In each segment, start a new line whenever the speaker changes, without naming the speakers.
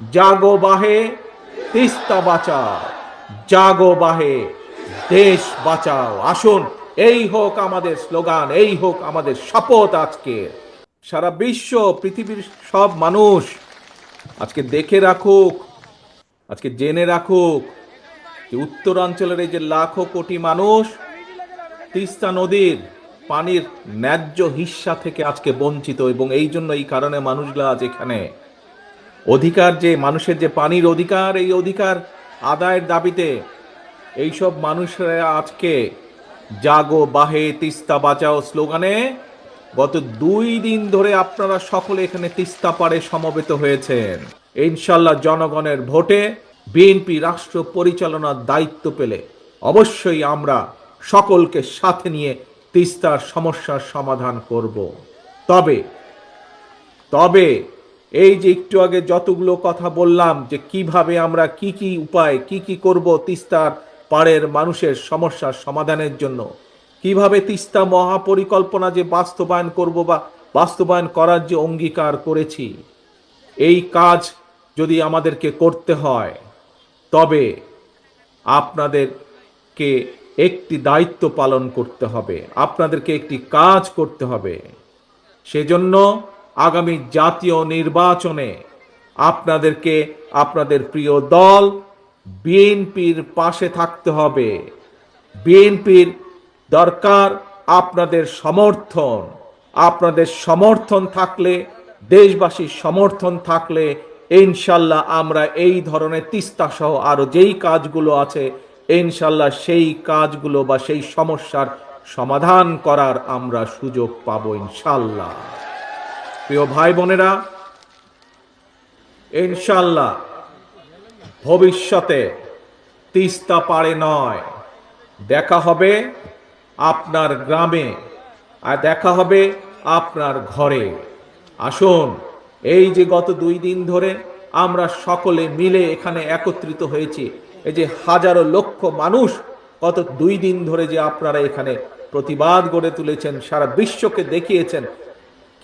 জাগো বাহে, তিস্তা বাঁচাও। জাগো বাহে, দেশ বাঁচাও। আসুন, এই হোক আমাদের স্লোগান, এই হোক আমাদের শপথ আজকে। সারা বিশ্ব, পৃথিবীর সব মানুষ আজকে দেখে রাখুক, আজকে জেনে রাখুক যে উত্তরাঞ্চলের এই যে লাখো কোটি মানুষ, তিস্তা নদীর পানির ন্যায্য হিস্সা থেকে আজকে বঞ্চিত এবং এই জন্য এই কারণে মানুষগুলো আজ এখানে অধিকার যে, মানুষের যে পানির অধিকার, এই অধিকার আদায়ের দাবিতে এইসব মানুষরা আজকে জাগো বাহে তিস্তা বাঁচাও স্লোগানে। গত দুই দিন ধরে আপনারা সকলে এখানে তিস্তা পাড়ে সমবেত হয়েছেন। ইনশাল্লাহ জনগণের ভোটে বিএনপি রাষ্ট্র পরিচালনার দায়িত্ব পেলে অবশ্যই আমরা সকলকে সাথে নিয়ে তিস্তার সমস্যার সমাধান করব। তবে তবে এই যে একটু আগে যতগুলো কথা বললাম যে কীভাবে আমরা কি কি উপায়, কি কি করব তিস্তার পাড়ের মানুষের সমস্যার সমাধানের জন্য, কীভাবে তিস্তা মহাপরিকল্পনা যে বাস্তবায়ন করব বা বাস্তবায়ন করার যে অঙ্গীকার করেছি, এই কাজ যদি আমাদেরকে করতে হয়, তবে আপনাদেরকে একটি দায়িত্ব পালন করতে হবে, আপনাদেরকে একটি কাজ করতে হবে। সেজন্য আগামী জাতীয় নির্বাচনে আপনাদেরকে আপনাদের প্রিয় দল বিএনপির পাশে থাকতে হবে। বিএনপির দরকার আপনাদের সমর্থন। আপনাদের সমর্থন থাকলে, দেশবাসীর সমর্থন থাকলে ইনশাল্লাহ আমরা এই ধরনের তিস্তা সহ আরও যেই কাজগুলো আছে, ইনশাল্লাহ সেই কাজগুলো বা সেই সমস্যার সমাধান করার আমরা সুযোগ পাবো ইনশাল্লাহ। প্রিয় ভাই বোনেরা ইনশাল্লাহ ভবিষ্যতে তিস্তা পারে নয়। দেখা হবে আপনার গ্রামে আর দেখা হবে আপনার ঘরে। আসুন, এই যে গত দুই দিন ধরে আমরা সকলে মিলে এখানে একত্রিত হয়েছি, এই যে হাজারো লক্ষ মানুষ গত দুই দিন ধরে যে আপনারা এখানে প্রতিবাদ গড়ে তুলেছেন, সারা বিশ্বকে দেখিয়েছেন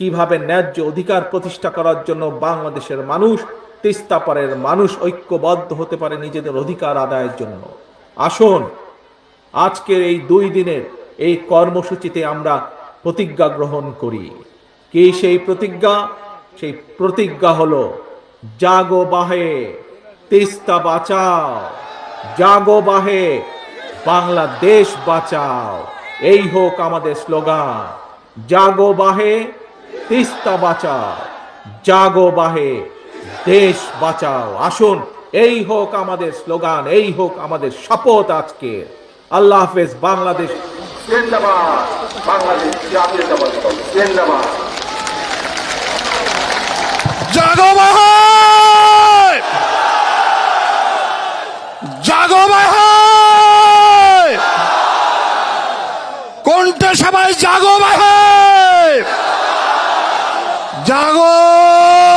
কীভাবে ন্যায্য অধিকার প্রতিষ্ঠা করার জন্য বাংলাদেশের মানুষ তিস্তাপাড়ের মানুষ ঐক্যবদ্ধ হতে পারে নিজেদের অধিকার আদায়ের জন্য? আসুন, আজকের এই দুই দিনের এই কর্মসূচিতে আমরা প্রতিজ্ঞা গ্রহণ করি। কি সেই প্রতিজ্ঞা? সেই প্রতিজ্ঞা হলো, জাগো বাহে, তিস্তা বাঁচাও। জাগো বাহে, বাংলাদেশ বাঁচাও। এই হোক আমাদের স্লোগান, জাগো বাহে তিস্তা বাঁচাও জাগো বাহে দেশ বাঁচাও। আসুন এই হোক আমাদের স্লোগান এই হোক আমাদের শপথ আজকে। আল্লাহ হাফেজ বাংলাদেশ
জিন্দাবাদ বাংলাদেশ জাতীয়তাবাদী জিন্দাবাদ।
জাগো ভাই জাগো ভাই কোনটা সবাই জাগো 加油！